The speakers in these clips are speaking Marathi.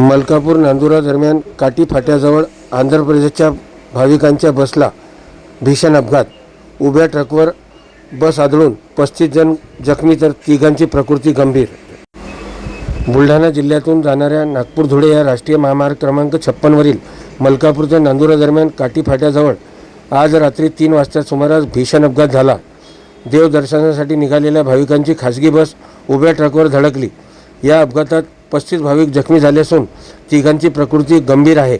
मलकापूर नांदुरा दरम्यान काटी फाट्याजवळ आंध्र प्रदेशच्या भाविकांच्या बसला भीषण अपघात. उभ्या ट्रकवर बस आदळून पस्तीस जण जखमी तर तिघांची प्रकृती गंभीर. बुलढाणा जिल्ह्यातून जाणाऱ्या नागपूर धुळे या राष्ट्रीय महामार्ग क्रमांक छप्पनवरील मलकापूर ते नांदुरा दरम्यान काटी फाट्याजवळ आज रात्री तीन वाजता सुमारास भीषण अपघात झाला. देवदर्शनासाठी निघालेल्या भाविकांची खासगी बस उभ्या ट्रकवर धडकली. या अपघातात पस्तीस भाविक जखमी झाले असून तिघांची प्रकृती गंभीर आहे.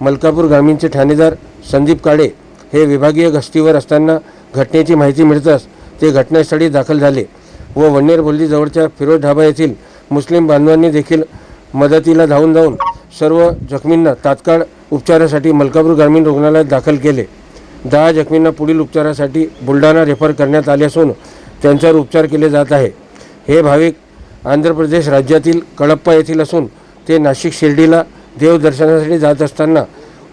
मलकापूर ग्रामीणचे ठाणेदार संदीप काळे हे विभागीय गस्तीवर असताना घटनेची माहिती मिळताच ते घटनास्थळी दाखल झाले व वन्नेर बोल्लीजवळच्या फिरोज ढाबा येथील मुस्लिम बांधवांनी देखील मदतीला धावून जाऊन सर्व जखमींना तात्काळ उपचारासाठी मलकापूर ग्रामीण रुग्णालयात दाखल केले. दहा जखमींना पुढील उपचारासाठी बुलढाणा रेफर करण्यात आले असून त्यांच्यावर उपचार केले जात आहे. हे भाविक आंध्र प्रदेश राज्यातील कडप्पा येथील असून ते नाशिक शिर्डीला देवदर्शनासाठी जात असताना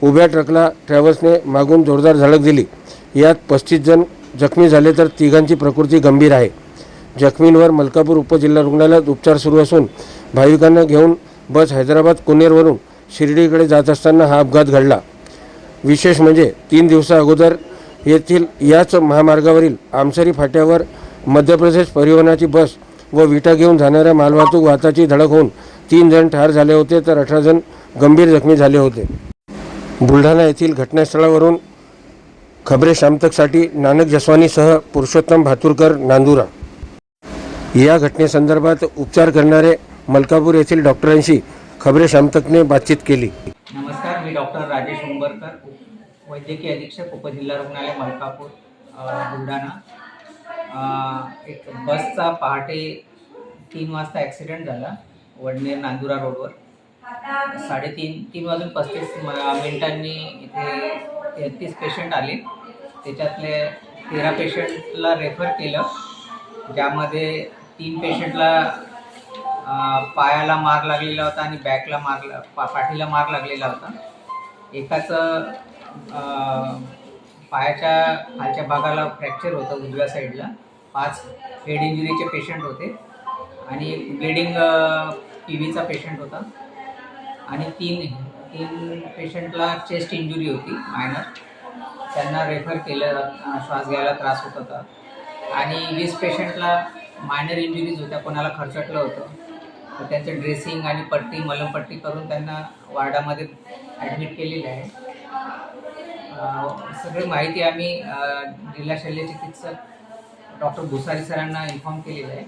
उभ्या ट्रकला ट्रॅव्हल्सने मागून जोरदार झडक दिली. यात पस्तीस जण जखमी झाले तर तिघांची प्रकृती गंभीर आहे. जखमींवर मलकापूर उपजिल्हा रुग्णालयात उपचार सुरू असून भाविकांना घेऊन बस हैदराबाद कुनेरवरून शिर्डीकडे जात असताना हा अपघात घडला. विशेष म्हणजे तीन दिवसा अगोदर येथील याच महामार्गावरील आमसरी फाट्यावर मध्य प्रदेश परिवहनाची बस व विटा घेऊन जाणाऱ्या मालवाहतूक वाहताची धडक होऊन तीन जण ठार झाले होते तर अठरा जण गंभीर जखमी झाले होते. बुलढाणा येथील घटनास्थळावरून खबरे शामतकसाठी नानक जसवानीसह पुरुषोत्तम भातुरकर नांदुरा. या घटनेसंदर्भात उपचार करणारे मलकापूर येथील डॉक्टरांशी खबरे शामतकने बातचीत केली. नमस्कार मी डॉक्टर राजेश उंबरकर वैद्यकीय अधीक्षक उपजिल्हा रुग्णालय मलकापूर बुलढाणा. एक बसचा पहाटे तीन वाजता ॲक्सिडेंट झाला वडनेर नांदुरा रोडवर साडेतीन तीन वाजून पस्तीस मिनिटांनी इथे तेहतीस पेशंट आले. त्याच्यातले तेरा पेशंटला रेफर केलं ज्यामध्ये तीन पेशंटला पायाला मार लागलेला होता आणि बॅकला मार ला- पा पाठीला मार लागलेला होता. एकाचं पायाच्या खालच्या भागाला फ्रॅक्चर होतं उजव्या साईडला पाच हेड इंजुरीचे पेशंट होते. आणि ब्लिडिंग पी व्हीचा पेशंट होता. आणि तीन तीन पेशंटला चेस्ट इंजुरी होती मायनर त्यांना रेफर केलं श्वास घ्यायला त्रास होत होता. आणि वीस पेशंटला मायनर इंजुरीज होत्या कोणाला खर्चटलं होतं. तर त्यांचं ड्रेसिंग आणि पट्टी मलमपट्टी करून त्यांना वार्डामध्ये ॲडमिट केलेली आहे. सगळी माहिती आम्ही जिल्हा शल्य चिकित्सक डॉक्टर भुसारी सरांना इन्फॉर्म केलेलं आहे.